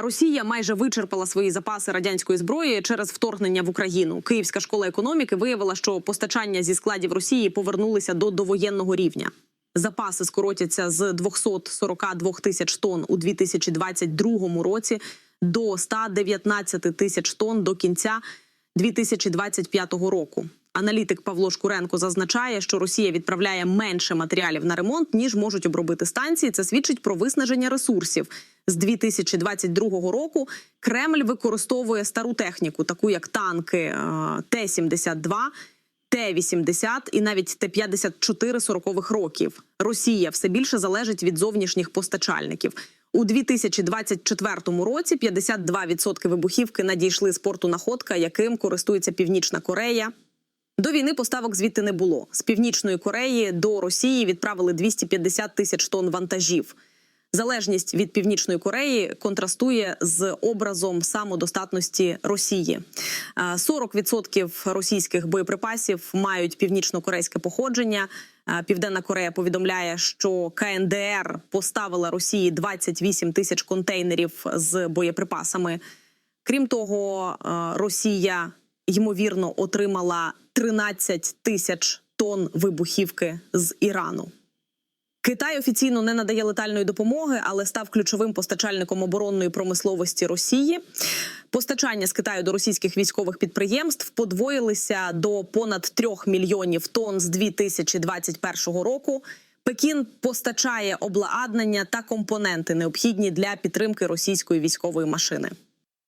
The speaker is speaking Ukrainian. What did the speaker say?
Росія майже вичерпала свої запаси радянської зброї через вторгнення в Україну. Київська школа економіки виявила, що постачання зі складів Росії повернулися до довоєнного рівня. Запаси скоротяться з 242 тисяч тонн у 2022 році до 119 тисяч тонн до кінця 2025 року. Аналітик Павло Шкуренко зазначає, що Росія відправляє менше матеріалів на ремонт ніж можуть обробити станції. Це свідчить про виснаження ресурсів. З 2022 року Кремль використовує стару техніку, таку як танки е, Т-72, Т-80 і навіть Т-54 40-х років. Росія все більше залежить від зовнішніх постачальників. У 2024 році 52% вибухівки надійшли з порту Находка, яким користується Північна Корея. До війни поставок звідти не було. З північної Кореї до Росії відправили 250 тисяч тонн вантажів. Залежність від північної Кореї контрастує з образом самодостатності Росії. Е, 40% російських боєприпасів мають північно-корейське походження. Південна Корея повідомляє, що КНДР поставила Росії 28 тисяч контейнерів з боєприпасами. Крім того, Росія ймовірно отримала 13 тисяч тонн вибухівки з Ірану. Китай офіційно не надає летальної допомоги, але став ключовим постачальником оборонної промисловості Росії. Постачання з Китаю до російських військових підприємств подвоїлися до понад 3 мільйонів тонн з 2021 року. Пекін постачає обладнання та компоненти, необхідні для підтримки російської військової машини.